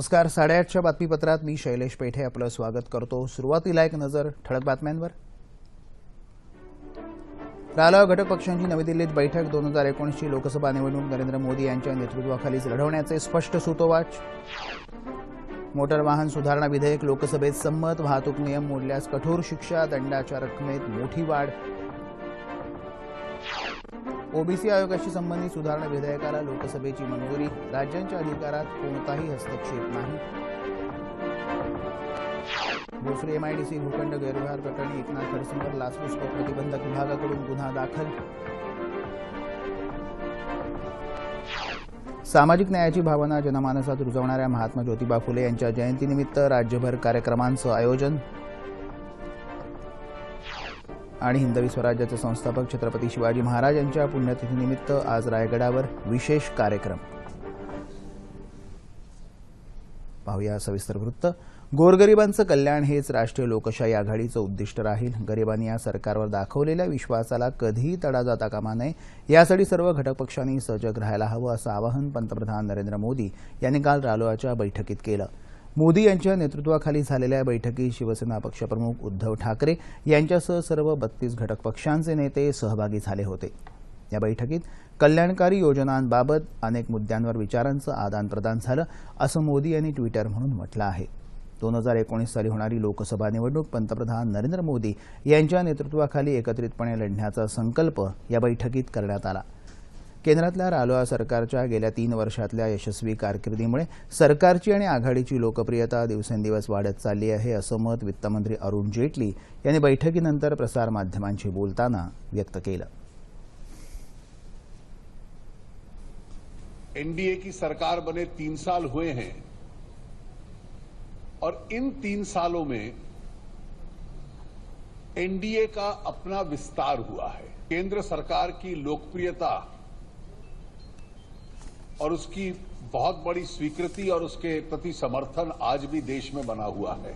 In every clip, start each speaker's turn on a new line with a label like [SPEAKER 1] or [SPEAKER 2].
[SPEAKER 1] नमस्कार साडेआठच्या बातमीपत्रात मी शैलेश पेठे आपलं स्वागत करतो. सुरुवातीला एक नजर ठळक बातम्यांवर. रालोआ घटक पक्षांची नवी दिल्लीत बैठक. दोन हजार एकोणीसची लोकसभा निवडणूक नरेंद्र मोदी यांच्या नेतृत्वाखालीच लढवण्याचे स्पष्ट सूतोवाच. मोटर वाहन सुधारणा विधेयक लोकसभेत संमत. वाहतूक नियम मोडल्यास कठोर शिक्षा. दंडाच्या रकमेत मोठी वाढ. ओबीसी आयोगाशी संबंधित सुधारणा विधेयकाला लोकसभेची मंजुरी राज्यांच्या अधिकारात कोणताही हस्तक्षेप नाही. भोसरी एमआयडीसी भूखंड गैरव्यवहार प्रकरणी एकनाथ खडसेंवर लाचलुचपत प्रतिबंधक विभागाकडून गुन्हा दाखल. सामाजिक न्यायाची भावना जनमानसात रुजवणाऱ्या महात्मा ज्योतिबा फुले यांच्या जयंतीनिमित्त राज्यभर कार्यक्रमांचं आयोजन. आणि हिंदवी स्वराज्याचे संस्थापक छत्रपती शिवाजी महाराज यांच्या पुण्यतिथीनिमित्त आज रायगडावर विशेष कार्यक्रम. पाहूया सविस्तर वृत्त. गोरगरिबांचं कल्याण हेच राष्ट्रीय लोकशाही आघाडीचं उद्दिष्ट राहील. गरिबांनी या सरकारवर दाखवलेल्या विश्वासाला कधीही तडा जाता कामा नये. यासाठी सर्व घटक पक्षांनी सजग राहायला हवं असं आवाहन पंतप्रधान नरेंद्र मोदी यांनी काल रालोआच्या बैठकीत केलं. मोदी यांच्या नेतृत्वाखाली झालेल्या बैठकीत शिवसेना पक्षप्रमुख उद्धव ठाकरे यांच्यासह सर्व बत्तीस घटक पक्षांचे नेते सहभागी झाले होते. या बैठकीत कल्याणकारी योजनांबाबत अनेक मुद्द्यांवर विचारांचं आदानप्रदान झालं असं मोदी यांनी ट्विटर म्हणून म्हटलं आहे. दोन हजार एकोणीस साली होणारी लोकसभा निवडणूक पंतप्रधान नरेंद्र मोदी यांच्या नेतृत्वाखाली एकत्रितपणे लढण्याचा संकल्प या बैठकीत करण्यात आला. केंद्रातल्या रालोआ सरकारच्या गेल्या तीन वर्षातल्या यशस्वी कारकिर्दीमुळे सरकारची आणि आघाडीची लोकप्रियता दिवसेंदिवस वाढत चालली आहे असं मत वित्तमंत्री अरुण जेटली यांनी बैठकीनंतर प्रसारमाध्यमांशी बोलताना व्यक्त केलं.
[SPEAKER 2] एनडीए की सरकार बने तीन साल हुए हैं और इन तीन सालों में एनडीए का अपना विस्तार हुआ है। केंद्र सरकार की लोकप्रियता और उसकी बहुत बड़ी स्वीकृति और उसके प्रति समर्थन आज भी देश में बना हुआ है।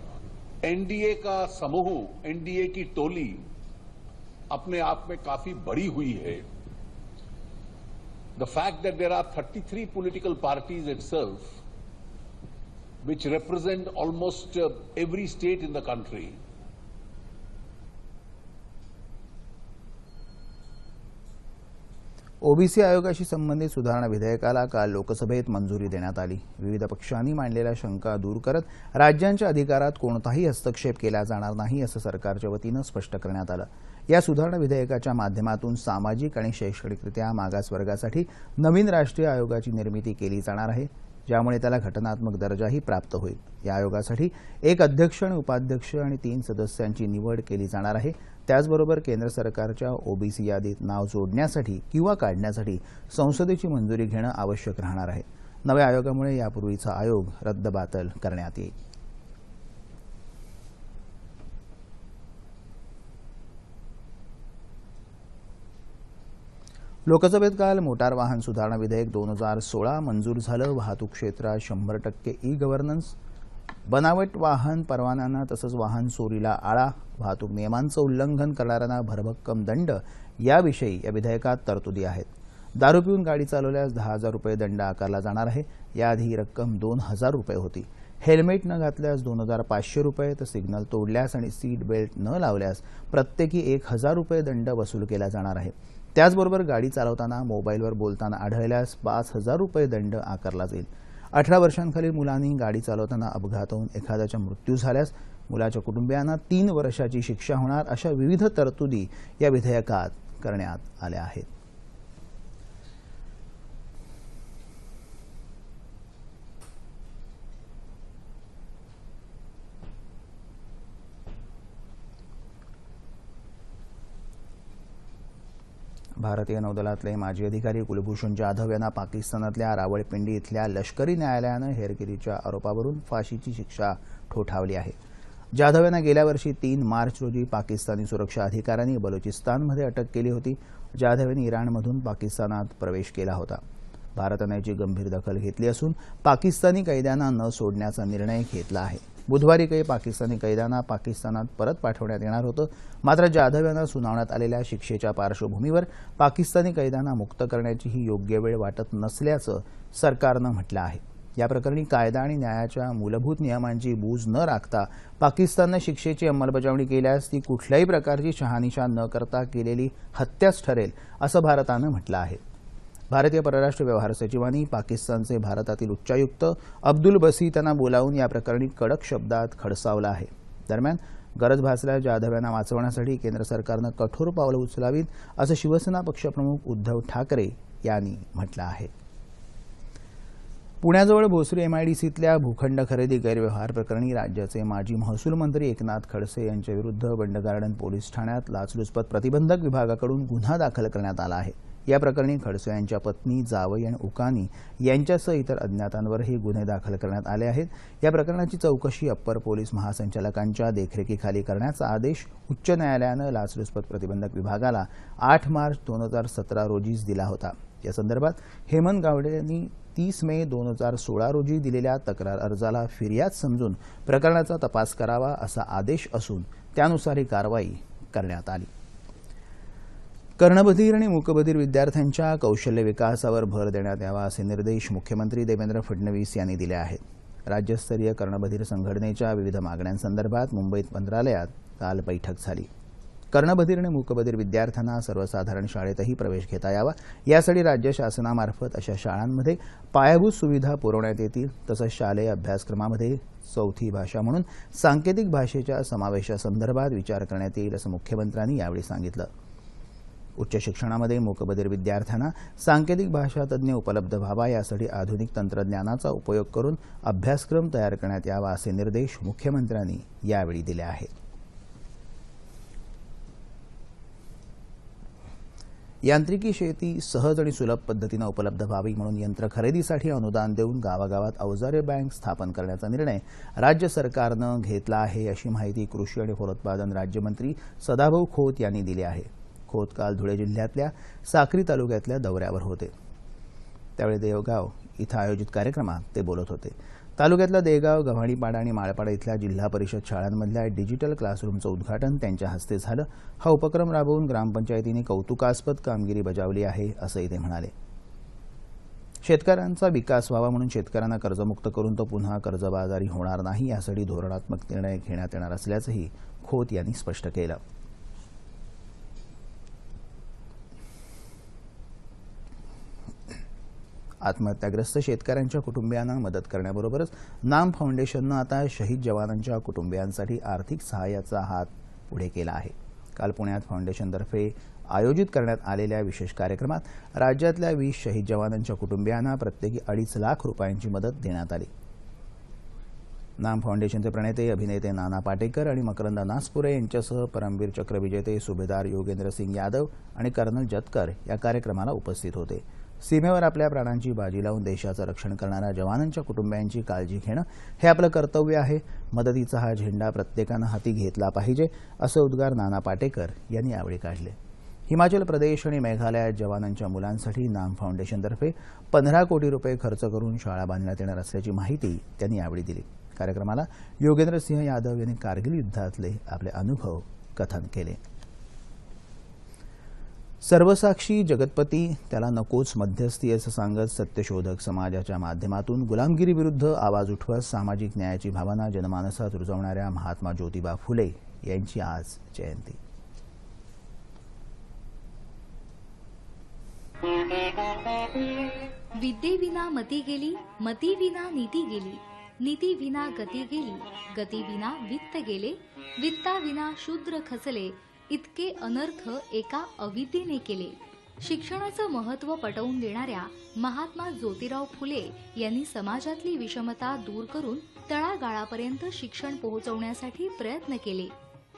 [SPEAKER 2] एनडीए का समूह, एनडीए की टोली अपने आप में काफ़ी बड़ी हुई है। The fact that there are 33 three political parties itself which represent almost every state in the country
[SPEAKER 1] OBC आयोगाशी संबंधित सुधारणा विधेयकाला काल लोकसभेत मंजुरी देण्यात आली. विविध पक्षांनी मांडलेल्या शंका दूर करत राज्यांच्या अधिकारात कोणताही हस्तक्षेप केला जाणार नाही असं सरकारच्या वतीनं स्पष्ट करण्यात आलं. या सुधारणा विधेयकाच्या माध्यमातून सामाजिक आणि शैक्षणिकरित्या मागास वर्गासाठी नवीन राष्ट्रीय आयोगाची निर्मिती केली जाणार आहे ज्यामुळे त्याला घटनात्मक दर्जाही प्राप्त होईल. या आयोगासाठी एक अध्यक्ष आणि उपाध्यक्ष आणि तीन सदस्यांची निवड केली जाणार आहे. त्याचबरोबर केंद्र सरकारच्या ओबीसी यादीत नाव जोडण्यासाठी किंवा काढण्यासाठी संसदेची मंजुरी घेणं आवश्यक राहणार आहे. नव्या आयोगामुळे यापूर्वीचा आयोग रद्दबातल करण्यात येईल. लोकसभेत काल मोटार वाहन सुधारणा विधेयक दोन हजार सोळा मंजूर झालं. वाहतूक क्षेत्रात शंभर टक्के ई गव्हर्नन्स बनावट वाहन परवान्यांना तसंच वाहन चोरीला आळा वाहतूक नियमांचं उल्लंघन करणाऱ्यांना भरभक्कम दंड याविषयी या विधेयकात तरतुदी आहेत. दारू पिऊन गाडी चालवल्यास दहा हजार रुपये दंड आकारला जाणार आहे. याआधी ही रक्कम दोन हजार रुपये होती. हेल्मेट न घातल्यास दोन हजार पाचशे रुपये तर सिग्नल तोडल्यास आणि सीट बेल्ट न लावल्यास प्रत्येकी एक हजार रुपये दंड वसूल केला जाणार आहे. त्याचबरोबर गाडी चालवताना मोबाईलवर बोलताना आढळल्यास पाच हजार रुपये दंड आकारला जाईल. अठरा वर्षांखालील मुलांनी गाडी चालवताना अपघात होऊन एखाद्याचा मृत्यू झाल्यास मुलाच्या कुटुंबियांना तीन वर्षाची शिक्षा होणार अशा विविध तरतुदी या विधेयकात करण्यात आल्या आहेत. भारतीय नौदलातले माजी अधिकारी कुलभूषण जाधव यांना पाकिस्तानातल्या रावळपिंडी इथल्या लष्करी न्यायालयानं हेरगिरीच्या आरोपावरून फाशीची शिक्षा ठोठावली आहे. जाधव यांना गेल्या वर्षी तीन मार्च रोजी पाकिस्तानी सुरक्षा अधिकाऱ्यांनी बलुचिस्तानमध्ये अटक केली होती. जाधव यांनी इराणमधून पाकिस्तानात प्रवेश केला होता. भारतानं याची गंभीर दखल घेतली असून पाकिस्तानी कैद्यांना न सोडण्याचा निर्णय घेतला आहे. बुधवारी काही पाकिस्तानी कैद्यांना पाकिस्तानात परत पाठवण्यात येणार होतं. मात्र जाधव यांना सुनावण्यात आलेल्या शिक्षेच्या पार्श्वभूमीवर पाकिस्तानी कैद्यांना मुक्त करण्याची ही योग्य वेळ वाटत नसल्याचं सरकारनं म्हटलं आहे. या प्रकरणी कायदा आणि न्यायाच्या मूलभूत नियमांची बूज न राखता पाकिस्ताननं शिक्षेची अंमलबजावणी केल्यास ती कुठल्याही प्रकारची शहानिशा न करता केलेली हत्याच ठरेल असं भारतानं म्हटलं आहे. भारतीय परराष्ट्र व्यवहार सचिवांनी पाकिस्तानचे भारतातील उच्चायुक्त अब्दुल बसी त्यांना बोलावून या प्रकरणी कडक शब्दात खडसावला आहे. दरम्यान गरज भासल्यास जाधव यांना वाचवण्यासाठी केंद्र सरकारनं कठोर पावलं उचलावीत असं शिवसेना पक्षप्रमुख उद्धव ठाकरे यांनी म्हटलं आहे. पुण्याजवळ भोसरी एमआयडीसीतल्या भूखंड खरेदी गैरव्यवहार प्रकरणी राज्याचे माजी महसूल मंत्री एकनाथ खडसे यांच्याविरुद्ध बंड गार्डन पोलीस ठाण्यात लाचलुचपत प्रतिबंधक विभागाकडून गुन्हा दाखल करण्यात आला आहे. या प्रकरणी खडसे यांच्या पत्नी जावई आणि उकानी यांच्यासह इतर अज्ञातांवरही गुन्हे दाखल करण्यात आले आहेत. या प्रकरणाची चौकशी अप्पर पोलीस महासंचालकांच्या देखरेखीखाली करण्याचा आदेश उच्च न्यायालयानं लाचलुचपत प्रतिबंधक विभागाला आठ मार्च दोन हजार सतरा रोजीच दिला होता. या संदर्भात हेमंत गावडे यांनी तीस मे दोन हजार सोळा रोजी दिलेल्या तक्रार अर्जाला फिर्याद समजून प्रकरणाचा तपास करावा असा आदेश असून त्यानुसार ही कारवाई करण्यात आली. कर्णबधीर आणि मूकबधीर विद्यार्थ्यांच्या कौशल्य विकासावर भर देण्यात यावा असे निर्देश मुख्यमंत्री देवेंद्र फडणवीस यांनी दिले आहेत. राज्यस्तरीय कर्णबधीर संघटनेच्या विविध मागण्यांसंदर्भात मुंबईत मंत्रालयात काल बैठक झाली. कर्णबधीर आणि मूकबधीर विद्यार्थ्यांना सर्वसाधारण शाळेतही प्रवेश घेता यावा यासाठी राज्य शासनामार्फत अशा शाळांमध्ये पायाभूत सुविधा पुरवण्यात येतील तसंच शालेय अभ्यासक्रमामध्ये चौथी भाषा म्हणून सांकेतिक भाषेच्या समावेशासंदर्भात विचार करण्यात येईल असं मुख्यमंत्र्यांनी यावेळी सांगितलं. उच्च शिक्षणामध्ये मूकबधीर विद्यार्थ्यांना सांकेतिक भाषा तज्ज्ञ उपलब्ध व्हावा यासाठी आधुनिक तंत्रज्ञानाचा उपयोग करून अभ्यासक्रम तयार करण्यात यावा असे निर्देश मुख्यमंत्र्यांनी यावेळी दिले आहेत. यांत्रिकी शेती सहज आणि सुलभ पद्धतीनं उपलब्ध व्हावी म्हणून यंत्र खरेदीसाठी अनुदान देऊन गावागावात अवजारे बँक स्थापन करण्याचा निर्णय राज्य सरकारनं घेतला आहे अशी माहिती कृषी आणि फलोत्पादन राज्यमंत्री सदाभाऊ खोत यांनी दिली आहे. खोत काल धुळे जिल्ह्यातल्या साक्री तालुक्यातल्या दौऱ्यावर होते. त्यावेळी देवगाव इथं आयोजित कार्यक्रमात ते बोलत होते. तालुक्यातल्या देगाव गव्हाणीपाडा आणि माळपाडा इथल्या जिल्हा परिषद शाळांमधल्या डिजिटल क्लासरूमचं उद्घाटन त्यांच्या हस्ते झालं. हा उपक्रम राबवून ग्रामपंचायतीने कौतुकास्पद कामगिरी बजावली आहे असंही ते म्हणाले. शेतकऱ्यांचा विकास व्हावा म्हणून शेतकऱ्यांना कर्जमुक्त करून तो पुन्हा कर्जबाजारी होणार नाही यासाठी धोरणात्मक निर्णय घेण्यात येणार असल्याचंही खोत यांनी स्पष्ट केलं. आत्महत्याग्रस्त शेतकऱ्यांच्या कुटुंबियांना मदत करण्याबरोबरच नाम फाउंडेशननं आता शहीद जवानांच्या कुटुंबियांसाठी आर्थिक सहाय्याचा हात पुढे केला आहे. काल पुण्यात फाउंडेशनतर्फे आयोजित करण्यात आलेल्या विशेष कार्यक्रमात राज्यातल्या वीस शहीद जवानांच्या कुटुंबियांना प्रत्येकी अडीच लाख रुपयांची मदत देण्यात आली. नाम फाउंडेशनचे प्रणेते अभिनेते नाना पाटेकर आणि मकरंद नासपुरे यांच्यासह परमवीर चक्र विजेते सुभेदार योगेंद्र सिंग यादव आणि कर्नल जतकर या कार्यक्रमाला उपस्थित होते. सीमेवर आपल्या प्राणांची बाजी लावून देशाचं रक्षण करणाऱ्या जवानांच्या कुटुंबियांची काळजी घेणं हे आपलं कर्तव्य आहे. मदतीचा हा झेंडा प्रत्येकानं हाती घेतला पाहिजे असं उद्गार नाना पाटेकर यांनी यावेळी काढले. हिमाचल प्रदेश आणि मेघालयात जवानांच्या मुलांसाठी नाम फाउंडेशनतर्फे पंधरा कोटी रुपये खर्च करून शाळा बांधण्यात येणार असल्याची माहिती त्यांनी यावेळी दिली. कार्यक्रमाला योगेंद्र सिंह यादव यांनी कारगिल युद्धातले आपले अनुभव कथन केले. सर्वसाक्षी जगतपती त्याला नकोच मध्यस्थी असं सांगत सत्यशोधक समाजाच्या माध्यमातून गुलामगिरीविरुद्ध आवाज उठवत सामाजिक न्यायाची भावना जनमानसात रुजवणाऱ्या महात्मा ज्योतिबा फुले यांची आज जयंती.
[SPEAKER 3] विद्येविना मती गेली मती विना नीती गेली नीती विना गती गेली गती विना वित्त गेले वित्ता विना शूद्र खचले इतके अनर्थ एका अविद्येने केले. शिक्षणाचं महत्त्व पटवून देणाऱ्या महात्मा ज्योतिराव फुले यांनी समाजातली विषमता दूर करून तळागाळापर्यंत शिक्षण पोहोचवण्यासाठी प्रयत्न केले.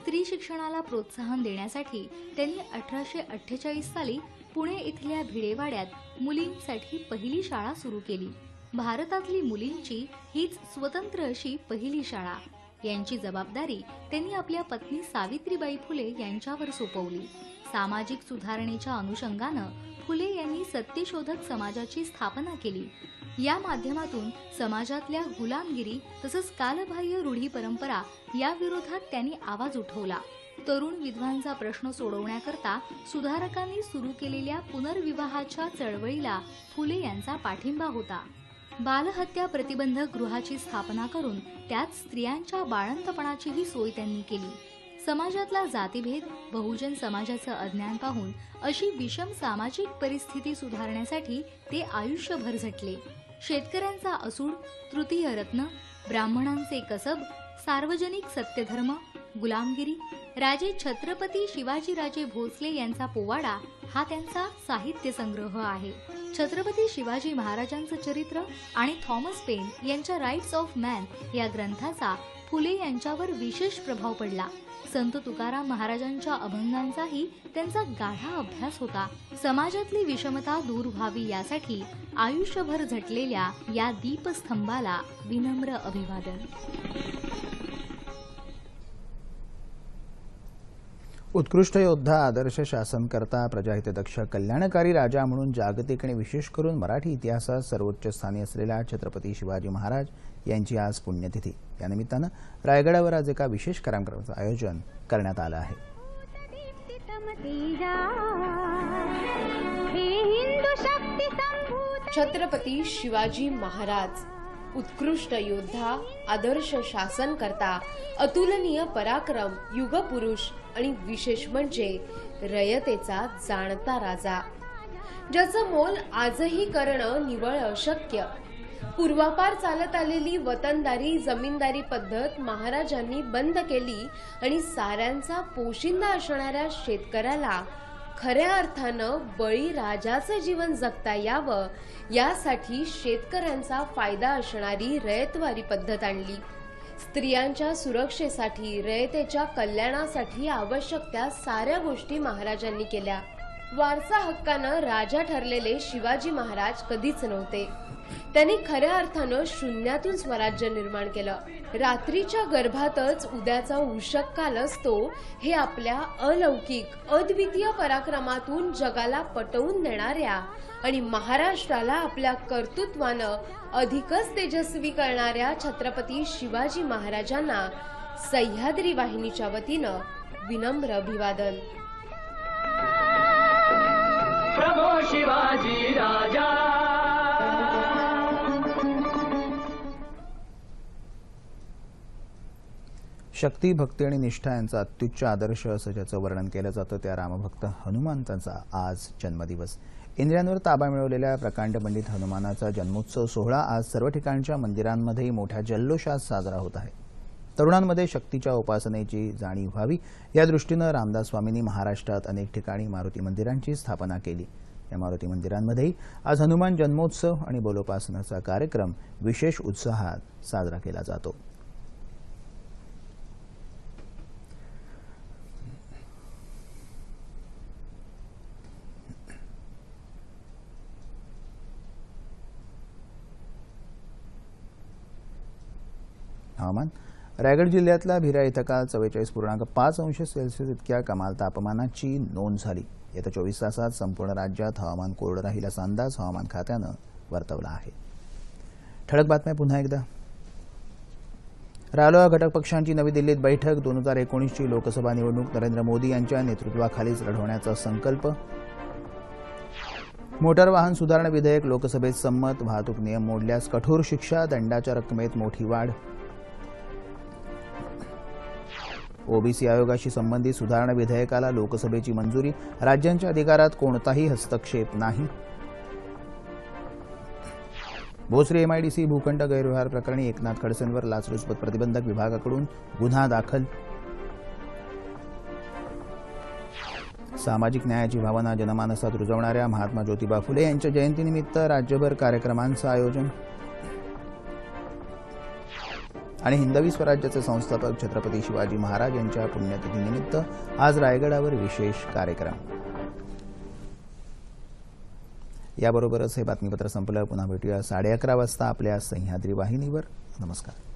[SPEAKER 3] स्त्री शिक्षणाला प्रोत्साहन देण्यासाठी त्यांनी अठराशे अठ्ठेचाळीस साली पुणे इथल्या भिडेवाड्यात मुलींसाठी पहिली शाळा सुरू केली. भारतातली मुलींची हीच स्वतंत्र अशी पहिली शाळा. यांची जबाबदारी त्यांनी आपल्या पत्नी सावित्रीबाई फुले यांच्यावर सोपवली. सामाजिक सुधारणेच्या अनुषंगानं फुले यांनी सत्यशोधक समाजाची स्थापना केली. या माध्यमातून समाजातल्या गुलामगिरी तसंच कालबाह्य रूढी परंपरा या विरोधात त्यांनी आवाज उठवला. तरुण विधवांचा प्रश्न सोडवण्याकरता सुधारकांनी सुरू केलेल्या पुनर्विवाहाच्या चळवळीला फुले यांचा पाठिंबा होता. बालहत्या प्रतिबंध गृहाची स्थापना करून त्यात स्त्रियांच्या बाळंतपणाचीही सोय त्यांनी केली. समाजातला जातीभेद बहुजन समाजाचं अज्ञान पाहून अशी विषम सामाजिक परिस्थिती सुधारण्यासाठी ते आयुष्यभर झटले. शेतकऱ्यांचा असूड तृतीय रत्न ब्राह्मणांचे कसब सार्वजनिक सत्यधर्म गुलामगिरी राजे छत्रपती शिवाजीराजे भोसले यांचा पोवाडा हा त्यांचा साहित्य संग्रह आहे. छत्रपती शिवाजी महाराजांचं चरित्र आणि थॉमस पेन यांच्या राईट्स ऑफ मॅन या ग्रंथाचा फुले यांच्यावर विशेष प्रभाव पडला. संत तुकाराम महाराजांच्या अभंगांचाही त्यांचा गाढा अभ्यास होता. समाजातली विषमता दूर व्हावी यासाठी आयुष्यभर झटलेल्या या दीपस्तंभाला विनम्र अभिवादन.
[SPEAKER 1] उत्कृष्ट योद्धा आदर्श शासनकर्ता प्रजाहितदक्ष कल्याणकारी राजा म्हणून जागतिक आणि विशेष करून मराठी इतिहासात सर्वोच्च स्थानी असलेल्या छत्रपती शिवाजी महाराज यांची आज पुण्यतिथी. या निमित्तानं रायगडावर आज एका विशेष कार्यक्रमाचं आयोजन करण्यात आलं आहे.
[SPEAKER 4] छत्रपती शिवाजी महाराज. उत्कृष्ट योद्धा आदर्श शासनकर्ता अतुलनीय पराक्रम युगपुरुष आणि विशेष म्हणजे रयतेचा जाणता राजा. ज्याचं मोल आजही करणं निवळ अशक्य. पूर्वापार चालत आलेली वतनदारी जमीनदारी पद्धत महाराजांनी बंद केली आणि साऱ्यांचा पोशिंदा असणाऱ्या शेतकऱ्याला खऱ्या अर्थानं बळीराजाचं जीवन जगता यावं यासाठी शेतकऱ्यांचा फायदा असणारी रयतवारी पद्धत आणली. स्त्रियांच्या सुरक्षेसाठी रयतेच्या कल्याणासाठी आवश्यक त्या साऱ्या गोष्टी महाराजांनी केल्या. वारसा हक्कानं राजा ठरलेले शिवाजी महाराज कधीच नव्हते. त्यांनी खऱ्या अर्थानं शून्यातून स्वराज्य निर्माण केलं. रात्रीच्या गर्भातच उद्याचा उषक काल असतो हे आपल्या अलौकिक अद्वितीय पराक्रमातून जगाला पटवून देणाऱ्या आणि महाराष्ट्राला आपल्या कर्तृत्वानं अधिकच तेजस्वी करणाऱ्या छत्रपती शिवाजी महाराजांना सह्याद्री वाहिनीच्या वतीनं विनम्र अभिवादन.
[SPEAKER 5] प्रभो शिवाजी राजा!
[SPEAKER 1] शक्ती भक्ती आणि निष्ठा यांचा अत्युच्च आदर्श असं ज्याचं वर्णन केलं जातं त्या रामभक्त हनुमंतांचा आज जन्मदिवस. इंद्रियांवर ताबा मिळवलेल्या प्रकांड पंडित हनुमानाचा जन्मोत्सव सोहळा आज सर्व ठिकाणच्या मंदिरांमध्येही मोठ्या जल्लोषात साजरा होत आहे. तरुणांमध्ये शक्तीच्या उपासनेची जाणीव व्हावी या दृष्टीनं रामदास स्वामींनी महाराष्ट्रात अनेक ठिकाणी मारुती मंदिरांची स्थापना केली. या मारुती मंदिरांमध्येही आज हनुमान जन्मोत्सव आणि बोलोपासनाचा कार्यक्रम विशेष उत्साहात साजरा केला जातो. हवामान. रायगड जिल्ह्यातल्या भिरा इथं काल चव्वेचाळीस पूर्णांक पाच अंश सेल्सिअस इतक्या कमाल तापमानाची नोंद झाली. येत्या चोवीस तासात संपूर्ण राज्यात हवामान कोरडं राहील असा अंदाज हवामान खात्यानं वर्तवला आहे. ठळक बातम्या पुन्हा एकदा. रालोआ घटक पक्षांची नवी दिल्लीत बैठक दोन हजार एकोणीसची लोकसभा निवडणूक नरेंद्र मोदी यांच्या नेतृत्वाखालीच लढवण्याचा संकल्प. मोटार वाहन सुधारणा विधेयक लोकसभेत संमत वाहतूक नियम मोडल्यास कठोर शिक्षा दंडाच्या रकमेत मोठी वाढ. ओबीसी आयोगाशी संबंधित सुधारणा विधेयकाला लोकसभेची मंजुरी राज्यांच्या अधिकारात कोणताही हस्तक्षेप नाही. भोसरी एमआयडीसी भूखंड गैरव्यवहार प्रकरणी एकनाथ खडसेंवर लाचलुचपत प्रतिबंधक विभागाकडून गुन्हा दाखल. सामाजिक न्यायाची भावना जनमानसात रुजवणाऱ्या महात्मा ज्योतिबा फुले यांच्या जयंतीनिमित्त राज्यभर कार्यक्रमांचं आयोजन. आणि हिंदवी स्वराज्याचे संस्थापक छत्रपती शिवाजी महाराज यांच्या पुण्यतिथीनिमित्त आज रायगडावर विशेष कार्यक्रम. याबरोबरच हे बातमीपत्र संपलं पुन्हा भेटूया साडे अकरा वाजता आपल्या सह्याद्री वाहिनीवर. नमस्कार.